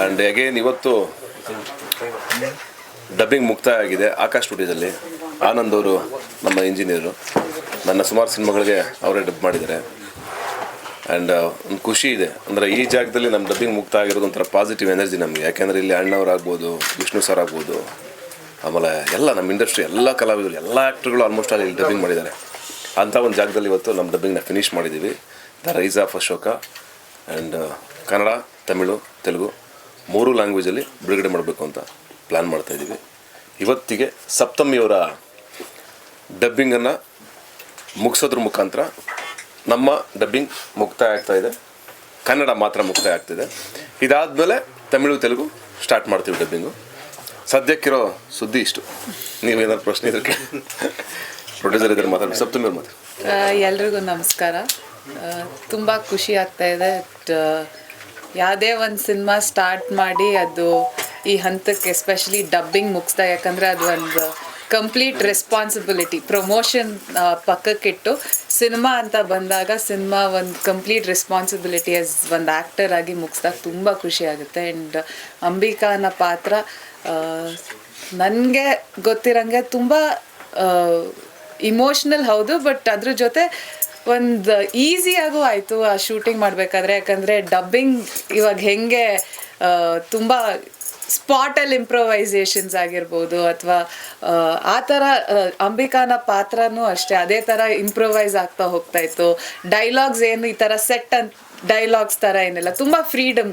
And again ಇವತ್ತು dubbing ಮುಕ್ತಾಯ ಆಗಿದೆ ಆಕಾಶ್ ಸ್ಟುಡಿಯೋದಲ್ಲಿ ಆನಂದ್ ಅವರು ನಮ್ಮ ಇಂಜಿನಿಯರು ನನ್ನ ಸುಮಾರು ಸಿನಿಮಾಗಳಿಗೆ ಅವರೇ ಡಬ್ ಮಾಡಿದ್ದಾರೆ. ಆ್ಯಂಡ್ ಒಂದು ಖುಷಿ ಇದೆ. ಅಂದರೆ ಈ ಜಾಗದಲ್ಲಿ ನಮ್ಮ ಡಬ್ಬಿಂಗ್ ಮುಕ್ತ ಆಗಿರೋದು ಒಂಥರ ಪಾಸಿಟಿವ್ ಎನರ್ಜಿ ನಮಗೆ. ಯಾಕೆಂದರೆ ಇಲ್ಲಿ ಅಣ್ಣವರಾಗ್ಬೋದು ವಿಷ್ಣು ಸರ್ ಆಗ್ಬೋದು, ಆಮೇಲೆ ಎಲ್ಲ ನಮ್ಮ ಇಂಡಸ್ಟ್ರಿ ಎಲ್ಲ ಕಲಾವಿದರು, ಎಲ್ಲ ಆ್ಯಕ್ಟ್ರುಗಳು ಆಲ್ಮೋಸ್ಟ್ ಅಲ್ಲಿ ಡಬ್ಬಿಂಗ್ ಮಾಡಿದ್ದಾರೆ. ಅಂಥ ಒಂದು ಜಾಗದಲ್ಲಿ ಇವತ್ತು ನಮ್ಮ ಡಬ್ಬಿಂಗ್ನ ಫಿನಿಷ್ ಮಾಡಿದ್ದೀವಿ. The rise of Ashoka and Kannada Tamil Telugu ಮೂರು ಲ್ಯಾಂಗ್ವೇಜಲ್ಲಿ ಬಿಡುಗಡೆ ಮಾಡಬೇಕು ಅಂತ ಪ್ಲ್ಯಾನ್ ಮಾಡ್ತಾಯಿದ್ದೀವಿ ಇವತ್ತಿಗೆ ಸಪ್ತಮಿಯವರ ಡಬ್ಬಿಂಗನ್ನು ಮುಗಿಸೋದ್ರ ಮುಖಾಂತರ ನಮ್ಮ ಡಬ್ಬಿಂಗ್ ಮುಕ್ತಾಯ ಆಗ್ತಾ ಇದೆ. ಕನ್ನಡ ಮಾತ್ರ ಮುಕ್ತಾಯ ಆಗ್ತಿದೆ ಇದಾದಮೇಲೆ ತಮಿಳು, ತೆಲುಗು ಸ್ಟಾರ್ಟ್ ಮಾಡ್ತೀವಿ ಡಬ್ಬಿಂಗು ಸದ್ಯಕ್ಕಿರೋ ಸುದ್ದಿ ಇಷ್ಟು. ನೀವೇನಾದ್ರು ಪ್ರಶ್ನೆ ಇದ್ರೆ ಪ್ರೊಡ್ಯೂಸರ್ ಇದ್ರೆ ಮಾತಾಡಿ ಸಪ್ತಮಿ ಅವ್ರು ಮಾತಾಡಿ ಎಲ್ರಿಗೂ ನಮಸ್ಕಾರ. ತುಂಬ ಖುಷಿ ಆಗ್ತಾ ಇದೆ. ಟ್- ಯಾವುದೇ ಒಂದು ಸಿನಿಮಾ ಸ್ಟಾರ್ಟ್ ಮಾಡಿ ಅದು ಈ ಹಂತಕ್ಕೆ ಎಸ್ಪೆಷಲಿ ಡಬ್ಬಿಂಗ್ ಮುಗಿಸ್ತಾ, ಯಾಕಂದರೆ ಅದು ಒಂದು ಕಂಪ್ಲೀಟ್ ರೆಸ್ಪಾನ್ಸಿಬಿಲಿಟಿ ಪ್ರಮೋಷನ್ ಪಕ್ಕಕ್ಕಿಟ್ಟು ಸಿನಿಮಾ ಅಂತ ಬಂದಾಗ ಸಿನಿಮಾ ಒಂದು ಕಂಪ್ಲೀಟ್ ರೆಸ್ಪಾನ್ಸಿಬಿಲಿಟಿ ಆಸ್ ಒಂದು ಆ್ಯಕ್ಟರ್ ಆಗಿ ಮುಗಿಸ್ದಾಗ ತುಂಬ ಖುಷಿ ಆಗುತ್ತೆ. ಆ್ಯಂಡ್ ಅಂಬಿಕಾನ ಪಾತ್ರ ನನಗೆ ಗೊತ್ತಿರಂಗೆ ತುಂಬ ಇಮೋಷ್ನಲ್ ಹೌದು ಬಟ್ ಅದ್ರ ಜೊತೆ ಒಂದು ಈಸಿಯಾಗೂ ಆಯಿತು ಆ ಶೂಟಿಂಗ್ ಮಾಡಬೇಕಾದ್ರೆ. ಯಾಕಂದರೆ ಡಬ್ಬಿಂಗ್ ಇವಾಗ ಹೆಂಗೆ ತುಂಬ ಸ್ಪಾಟಲ್ಲಿ ಇಂಪ್ರೊವೈಸೇಷನ್ಸ್ ಆಗಿರ್ಬೋದು ಅಥವಾ, ಆ ಥರ ಅಂಬಿಕಾನ ಪಾತ್ರನೂ ಅಷ್ಟೇ, ಅದೇ ಥರ ಇಂಪ್ರೊವೈಸ್ ಆಗ್ತಾ ಹೋಗ್ತಾ ಇತ್ತು. ಡೈಲಾಗ್ಸ್ ಏನು ಈ ಥರ ಸೆಟ್ ಅಂತ ಡೈಲಾಗ್ಸ್ ಥರ ಏನಿಲ್ಲ. ತುಂಬ ಫ್ರೀಡಮ್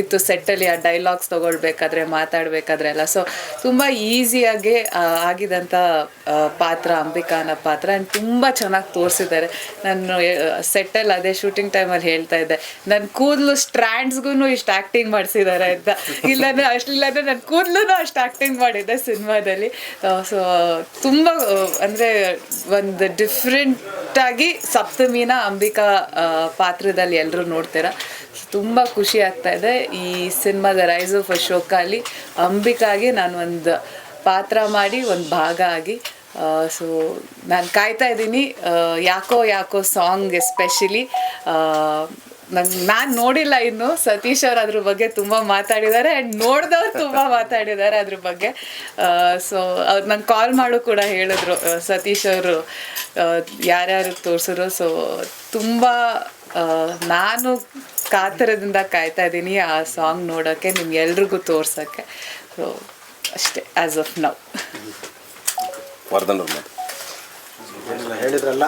ಇತ್ತು ಸೆಟ್ಟಲ್ಲಿ ಆ ಡೈಲಾಗ್ಸ್ ತಗೊಳ್ಬೇಕಾದ್ರೆ ಮಾತಾಡಬೇಕಾದ್ರೆ ಎಲ್ಲ ಸೊ ತುಂಬಾ ಈಸಿಯಾಗಿ ಆಗಿದಂತ ಪಾತ್ರ, ಅಂಬಿಕಾನ ಪಾತ್ರ. ಅಂಡ್ ತುಂಬಾ ಚೆನ್ನಾಗಿ ತೋರಿಸಿದ್ದಾರೆ. ನಾನು ಸೆಟ್ಟಲ್ಲಿ ಅದೇ ಶೂಟಿಂಗ್ ಟೈಮಲ್ಲಿ ಹೇಳ್ತಾ ಇದ್ದೆ. ನನ್ನ ಕೂದಲು ಸ್ಟ್ರ್ಯಾಂಡ್ಸ್ಗೂ ಇಷ್ಟು ಆಕ್ಟಿಂಗ್ ಮಾಡಿಸಿದ್ದಾರೆ ಅಂತ. ಇಲ್ಲಾಂದ್ರೆ ಅಷ್ಟಿಲ್ಲಾಂದ್ರೆ ನನ್ನ ಕೂದಲು ಅಷ್ಟು ಆಕ್ಟಿಂಗ್ ಮಾಡಿದ್ದೆ ಸಿನಿಮಾದಲ್ಲಿ. ಸೊ ತುಂಬ ಅಂದರೆ ಒಂದು ಡಿಫ್ರೆಂಟಾಗಿ ಸಪ್ತಮಿನ ಅಂಬಿಕಾ ಪಾತ್ರದಲ್ಲಿ ಎಲ್ಲರೂ ನೋಡ್ತೀರಾ? ತುಂಬ ಖುಷಿ ಆಗ್ತಾ ಇದೆ. ಈ ಸಿನಿಮಾದ ರೈಸ್ ಆಫ್ ಅಶೋಕ ಅಲ್ಲಿ ಅಂಬಿಕಾಗೆ ನಾನು ಒಂದು ಪಾತ್ರ ಮಾಡಿ, ಒಂದು ಭಾಗ ಆಗಿ ಸೊ, ನಾನು ಕಾಯ್ತಾ ಇದ್ದೀನಿ. ಯಾಕೋ ಯಾಕೋ ಸಾಂಗ್ ಎಸ್ಪೆಷಲಿ ನನ್ ನಾನು ನೋಡಿಲ್ಲ ಇನ್ನು. ಸತೀಶ್ ಅವ್ರು ಅದ್ರ ಬಗ್ಗೆ ತುಂಬ ಮಾತಾಡಿದ್ದಾರೆ ಆ್ಯಂಡ್ ನೋಡಿದವ್ರು ತುಂಬ ಮಾತಾಡಿದ್ದಾರೆ ಅದ್ರ ಬಗ್ಗೆ. ಸೊ ಅವ್ರು ನಂಗೆ ಕಾಲ್ ಮಾಡು ಕೂಡ ಹೇಳಿದ್ರು. ಸತೀಶ್ ಅವರು ಯಾರ್ಯಾರು ತೋರಿಸಿದ್ರು. ಸೊ ತುಂಬ ನಾನು ಕಾತರದಿಂದ ಕಾಯ್ತಾ ಇದ್ದೀನಿ ಆ ಸಾಂಗ್ ನೋಡೋಕ್ಕೆ ನಿಮ್ಗೆ ಎಲ್ರಿಗೂ ತೋರ್ಸೋಕ್ಕೆ ಸೊ ಅಷ್ಟೇ ಆ್ಯಸ್ ಆಫ್ ನೌ ವರ್ಧನ್ ಹೇಳಿದ್ರಲ್ಲ.